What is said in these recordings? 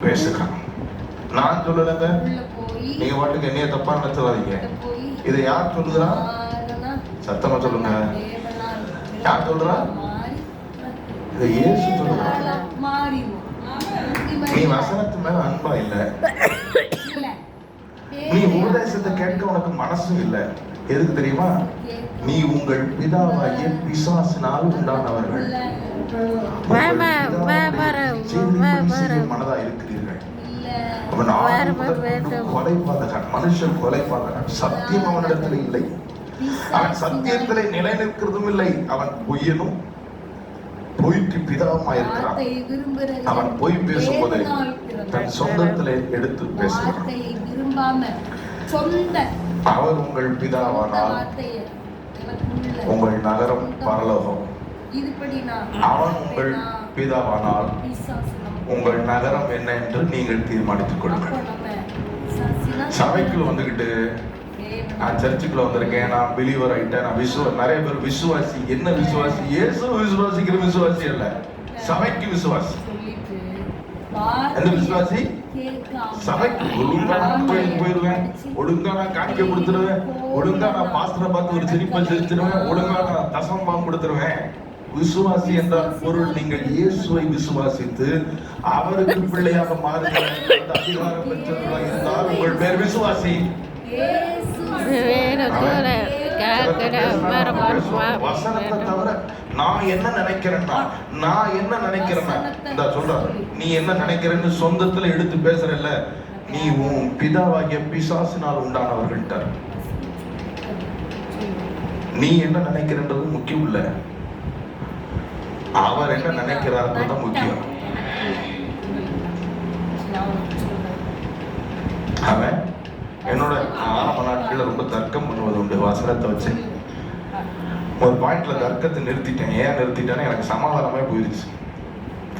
பேசுகிறான். நான் சொல்லலைங்க. நீங்க பாட்டுக்கு என்னைய தப்பா போய். இதை யார் சொல்லுகிறா சத்தமா சொல்லுங்க. யார் சொல்றா? இதை சொல்லுகிறான் மாறிடும் நீ வசனத்து மேல அன்பா இல்ல. இல்ல. நீ உபதேசத்தை கேட்க உனக்கு மனசும் இல்ல. எதுக்கு தெரியுமா? நீ உங்கள் பிதாவாகிய பிசாசினால் உண்டானவர்கள். மனதா இருக்கிறீர்கள். கொலை பாதகன் மனுஷன் கொலை பாதகன் சத்தியம் அவனிடத்தில் இல்லை. அவன் சத்தியத்திலே நிலை நிற்கிறதும் இல்லை. அவன் பொய்யனும் பொய்க்கு வார்த்தையை விரும்புறது அவன் பொய் பேசும்போது. தன் சொந்தத்திலே எடுத்து பேசுகிறான். சொந்த அவர் உங்கள் பிதாவானால் உங்கள் நகரம் பரலோகம். அவன் உங்கள் பிதாவானால் உங்கள் நகரம் என்ன என்று நீங்கள் தீர்மானித்துக் கொள்ளுங்கள். சபைக்குள்ள வந்துகிட்டு நான் சர்ச்சுக்குள்ள வந்திருக்கேன் நான் பிலீவர் ஆயிட்டேன் நான் விசுவ நிறைய பேர் விசுவாசி என்ன விசுவாசி? ஏசு விசுவாசிக்கிற விசுவாசி அல்ல. சபைக்கு விசுவாசி. வார்த்தையை விசுவாசி? சபைக்கு ஒழுங்கா நான் கோயிலுக்கு போயிருவேன். ஒழுங்கா நான் காணிக்க கொடுத்துருவேன். ஒழுங்கா நான் பாஸ்டரை பார்த்து ஒரு சிரிப்பை சிரிச்சிருவேன் ஒழுங்கா நான் தசம்பாம் கொடுத்துருவேன். விசுவாசி என்றால் பொருள். நீங்கள் இயேசுவை விசுவாசித்து அவருக்கு பிள்ளையாக மாறுங்கள். அதிகாரம் பெற்றவர்களாக இருந்தால் உங்கள் பேர் விசுவாசி. வசனத்தை தவிர நான் என்ன நினைக்கிறேன்னா நான் என்ன நினைக்கிறேன்னா இந்த சொல்றேன் நீ என்ன நினைக்கிறேன்னு சொந்தத்துல எடுத்து பேசுறல்ல நீ உன் பிதாவாகிய பிசாசினால் உண்டானவர்கள்ட்டார் நீ என்ன நினைக்கிறன்றது முக்கியம் இல்ல. அவர் என்ன நினைக்கிறாருன்றது தான் முக்கியம். அவன் என்னோட ஆரம்ப நாட்களில் ரொம்ப தர்க்கம் வசனத்தை வச்சு ஒரு பாயிண்ட்ல தர்க்கத்தை நிறுத்திட்டேன். ஏன் நிறுத்திட்டேன்னு எனக்கு சமாதானமே போயிருச்சு.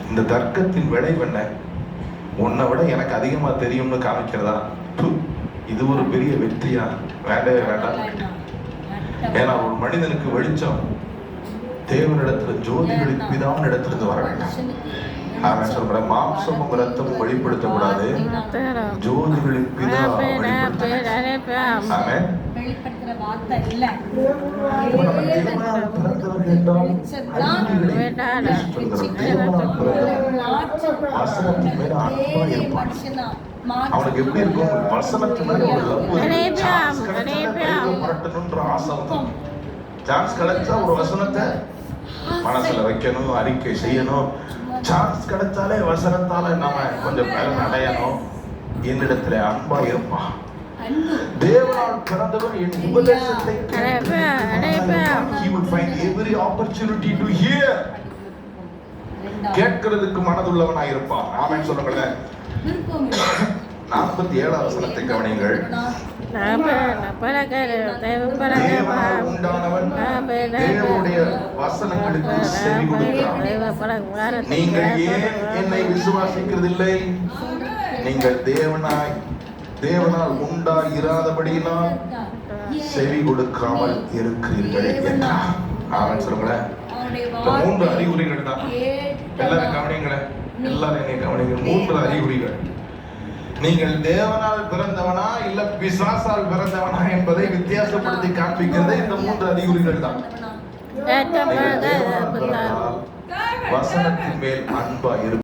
இந்த தர்க்கத்தின் விளைவு என்ன? உன்னை விட எனக்கு அதிகமா தெரியும்னு காமிக்கிறதா? இது ஒரு பெரிய வெற்றியா? வேண்டவே வேண்டாம். ஏன்னா ஒரு மனிதனுக்கு வெளிச்சம் தேவனிடத்துல ஜோதிகளின் பிதாவின் இடத்திலிருந்து வர வேண்டும். அவன் மாம்சமும் ரத்தமும் வெளிப்படுத்தக்கூடாது. ஜோதிகளின் பிதா வெளிப்படுத்த வெளிப்படுத்துற வார்த்தை இல்ல இருப்பான். அவனுக்கு எப்படி இருக்கும் வசனத்து மேல ஒரு லவ் சான்ஸ் கிடைச்சா அநேபியா. புரட்டணும்ன்ற ஆசை வந்து சான்ஸ் கிடைச்சா ஒரு வசனத்தை மனசுல வைக்கணும் அறிக்கை செய்யணும் சான்ஸ் கிடைச்சாலே வசனத்தால நாம கொஞ்சம் பலன் அடையணும் என்னிடத்துல அன்பா இருப்பான் தேவனால் பிறந்தவன் என் உபதேசத்தை he would find every opportunity to hear. கேட்கிறதுக்கு மனதுள்ளவனாய் இருப்பான். ஆமென் சொல்லுங்களேன் விருப்பம் நாற்பத்தி ஏழாம் வசனத்தை உண்டானவன் தேவனுடைய வசனங்களுக்கு செவி கொடுக்கிறான். நீங்கள் ஏன் என்னை விசுவாசிக்கிறதில்லை? நீங்கள் தேவனாய் தேவனால் உண்டா இராதபடியினால் செவி கொடுக்காமல் இருக்கிறீர்கள் என்றார். ஆமன் சொல்லுங்களேன் மூன்று அறிகுறிகள் தான் எல்லாரும் கவனிங்களேன் எல்லாரும் என்னை கவனிங்க மூன்று அறிகுறிகள். நீங்கள் தேவனால் பிறந்தவனா இல்ல பிசாசால் பிறந்தவனா என்பதை வித்தியாசப்படுத்தி காண்பிக்கிறது இந்த மூன்று அறிகுறிகள் தான் பிறந்தால் வசனத்தின் மேல் அன்பா இருக்கும்